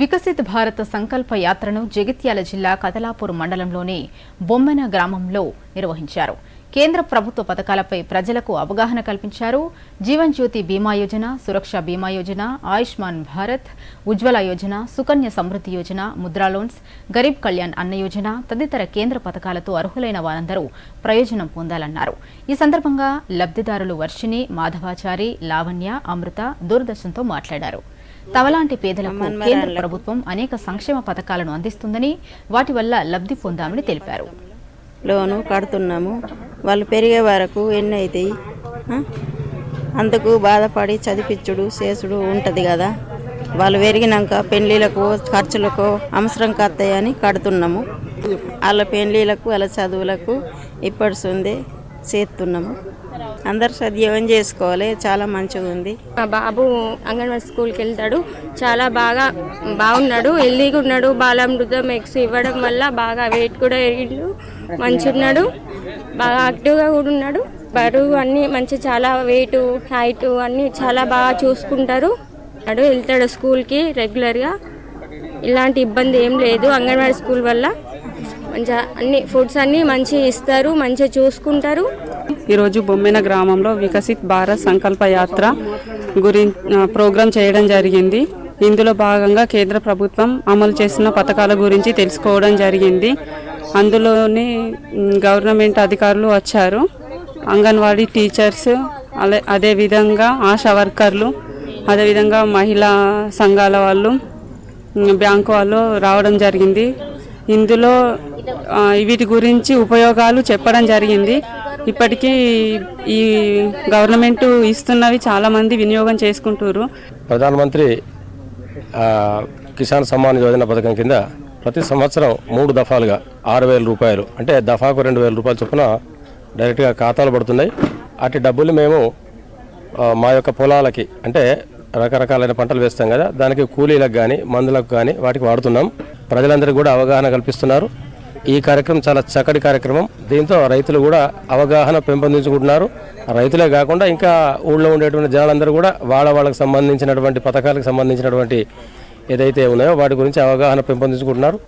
వికసిత్ భారత్ సంకల్ప యాత్రను జగిత్యాల జిల్లా కదలాపూర్ మండలంలోని బొమ్మెన గ్రామంలో నిర్వహించారు. కేంద్ర ప్రభుత్వ పథకాలపై ప్రజలకు అవగాహన కల్పించారు. జీవన్ జ్యోతి బీమా యోజన సురక్ష బీమా యోజన ఆయుష్మాన్ భారత్ ఉజ్వల యోజన సుకన్య సమృద్ధి యోజన ముద్రా లోన్స్ గరీబ్ కళ్యాణ్ అన్న యోజన తదితర కేంద్ర పథకాలతో అర్హులైన వారందరూ ప్రయోజనం పొందాలన్నారు. ఈ సందర్భంగా లబ్ధిదారులు వర్షిణి మాధవాచారి లావణ్య అమృత దూరదర్శన్తో మాట్లాడారు. తమలాంటి పేదలకు కేంద్ర ప్రభుత్వం అనేక సంక్షేమ పథకాలను అందిస్తుందని వాటి వల్ల లబ్ధి పొందామని తెలిపారు. లోను కడుతున్నాము. వాళ్ళు పెరిగే వరకు ఎన్ని అవుతాయి? అందుకు బాధపడి చదివించుడు చేసుడు ఉంటుంది కదా. వాళ్ళు పెరిగినాక పెళ్ళిళ్ళకు ఖర్చులకు అవసరం కత్తాయని కడుతున్నాము. వాళ్ళ పెళ్ళిళ్ళకు వాళ్ళ చదువులకు ఇప్పడుస్తుంది చేస్తున్నాము. అందరు సద్యోగం చేసుకోవాలి. చాలా మంచిగా ఉంది. మా బాబు అంగన్వాడీ స్కూల్కి వెళ్తాడు. చాలా బాగా బాగున్నాడు. హెల్దీగా ఉన్నాడు. బాలామృతం ఎగ్స్ ఇవ్వడం వల్ల బాగా వెయిట్ కూడా పెరిగిండు. మంచిగా ఉన్నాడు. బాగా యాక్టివ్గా కూడా ఉన్నాడు. బరువు అన్నీ మంచి చాలా వెయిట్ హైట్ అన్నీ చాలా బాగా చూసుకుంటారు. అడు వెళ్తాడు స్కూల్కి రెగ్యులర్గా ఇలాంటి ఇబ్బంది ఏం లేదు అంగన్వాడీ స్కూల్ వల్ల. మంచిగా అన్ని ఫుడ్స్ అన్నీ మంచిగా ఇస్తారు మంచిగా చూసుకుంటారు. ఈరోజు బొమ్మెన గ్రామంలో వికసిత్ భారత్ సంకల్ప యాత్ర గురించి ప్రోగ్రాం చేయడం జరిగింది. ఇందులో భాగంగా కేంద్ర ప్రభుత్వం అమలు చేస్తున్న పథకాల గురించి తెలుసుకోవడం జరిగింది. అందులోని గవర్నమెంట్ అధికారులు వచ్చారు. అంగన్వాడీ టీచర్స్ అదే అదేవిధంగా ఆశా వర్కర్లు అదేవిధంగా మహిళా సంఘాల వాళ్ళు బ్యాంకు వాళ్ళు రావడం జరిగింది. ఇందులో వీటి గురించి ఉపయోగాలు చెప్పడం జరిగింది. ఇప్పటికీ ఈ గవర్నమెంట్ ఇస్తున్నవి చాలా మంది వినియోగం చేసుకుంటారు ప్రధానమంత్రి కిసాన్ సమ్మాన్ యోజన పథకం కింద ప్రతి సంవత్సరం మూడు దఫాలుగా ఆరు వేల రూపాయలు అంటే దఫాకు రెండు వేల రూపాయలు చొప్పున డైరెక్ట్గా ఖాతాలు పడుతున్నాయి. అటు డబ్బులు మేము మా యొక్క పొలాలకి అంటే రకరకాలైన పంటలు వేస్తాం కదా దానికి కూలీలకు కానీ మందులకు కానీ వాటికి వాడుతున్నాం. ప్రజలందరికీ కూడా అవగాహన కల్పిస్తున్నారు. ఈ కార్యక్రమం చాలా చక్కటి కార్యక్రమం. దీంతో రైతులు కూడా అవగాహన పెంపొందించుకుంటున్నారు. రైతులే కాకుండా ఇంకా ఊళ్ళో ఉండేటువంటి జనాలందరూ కూడా వాళ్ళ వాళ్ళకి సంబంధించినటువంటి పథకాలకు సంబంధించినటువంటి ఏదైతే ఉన్నాయో వాటి గురించి అవగాహన పెంపొందించుకుంటున్నారు.